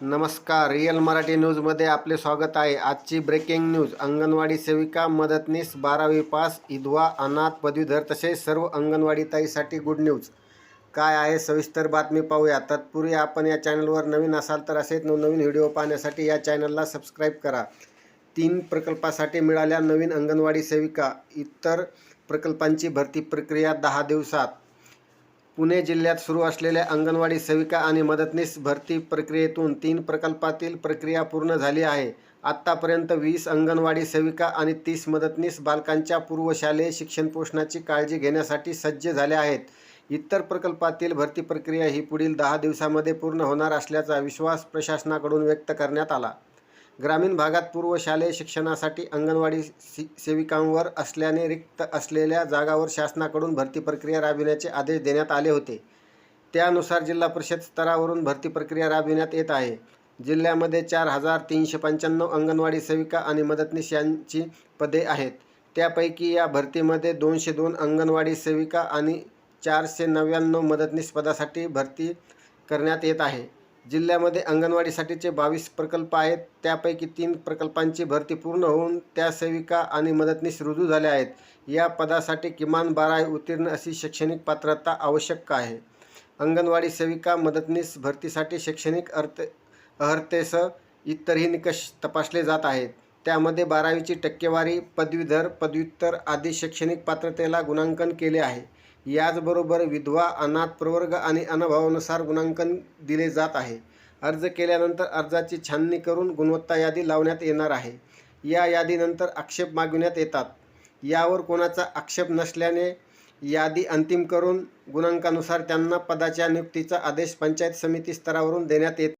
नमस्कार रिअल मराठी न्यूजमध्ये आपले स्वागत आहे. आजची ब्रेकिंग न्यूज अंगणवाडी सेविका मदतनीस बारावी पास इधवा अनाथ पदवीधर तसेच सर्व अंगणवाडी ताईसाठी गुड न्यूज काय आहे? सविस्तर बातमी पाहूया. तत्पूर्वी आपण या चॅनलवर नवीन असाल तर असेच नवनवीन व्हिडिओ पाहण्यासाठी या चॅनलला सबस्क्राईब करा. तीन प्रकल्पासाठी मिळाल्या नवीन अंगणवाडी सेविका. इतर प्रकल्पांची भरती प्रक्रिया दहा दिवसात. पुणे जिल्ह्यात सुरू असलेल्या अंगणवाडी सेविका आणि मदतनीस भरती प्रक्रियेतून तीन प्रकल्पातील प्रक्रिया पूर्ण झाली आहे. आत्तापर्यंत वीस अंगणवाडी सेविका आणि तीस मदतनीस बालकांच्या पूर्वशालेय शिक्षण पोषणाची काळजी घेण्यासाठी सज्ज झाल्या आहेत. इतर प्रकल्पातील भरती प्रक्रिया ही पुढील दहा दिवसामध्ये पूर्ण होणार असल्याचा विश्वास प्रशासनाकडून व्यक्त करण्यात आला. ग्रामीण भागात पूर्व शालेय शिक्षणासाठी अंगणवाडी सी सेविकांवर असल्याने रिक्त असलेल्या जागावर शासनाकडून भरती प्रक्रिया राबविण्याचे आदेश देण्यात आले होते. त्यानुसार जिल्हा परिषद स्तरावरून भरती प्रक्रिया राबविण्यात येत आहे. जिल्ह्यामध्ये चार हजार तीनशे पंच्याण्णव अंगणवाडी सेविका आणि मदतनीस यांची पदे आहेत. त्यापैकी या भरतीमध्ये दोनशे दोन अंगणवाडी सेविका आणि चारशे नव्याण्णव मदतनीस पदासाठी भरती करण्यात येत आहे. जिल्ह्यामध्ये अंगणवाडीसाठीचे बावीस प्रकल्प आहेत. त्यापैकी तीन प्रकल्पांची भरती पूर्ण होऊन त्या सेविका आणि मदतनीस रुजू झाल्या आहेत. या पदासाठी किमान बारावी उत्तीर्ण अशी शैक्षणिक पात्रता आवश्यक आहे. अंगणवाडी सेविका मदतनीस भरतीसाठी शैक्षणिक अर्थ अर्हतेसह इतरही निकष तपासले जात आहेत. त्यामध्ये बारावीची टक्केवारी पदवीधर पदव्युत्तर आदी शैक्षणिक पात्रतेला गुणांकन केले आहे. याचबरोबर विधवा अनाथ प्रवर्ग आणि अनुभवानुसार गुणांकन दिले जात आहे. अर्ज केल्यानंतर अर्जाची छाननी करून गुणवत्ता यादी लावण्यात येणार आहे. या यादीनंतर आक्षेप मागविण्यात येतात. यावर कोणाचा आक्षेप नसल्याने यादी अंतिम करून गुणांकानुसार त्यांना पदाच्या नियुक्तीचा आदेश पंचायत समिती स्तरावरून देण्यात येत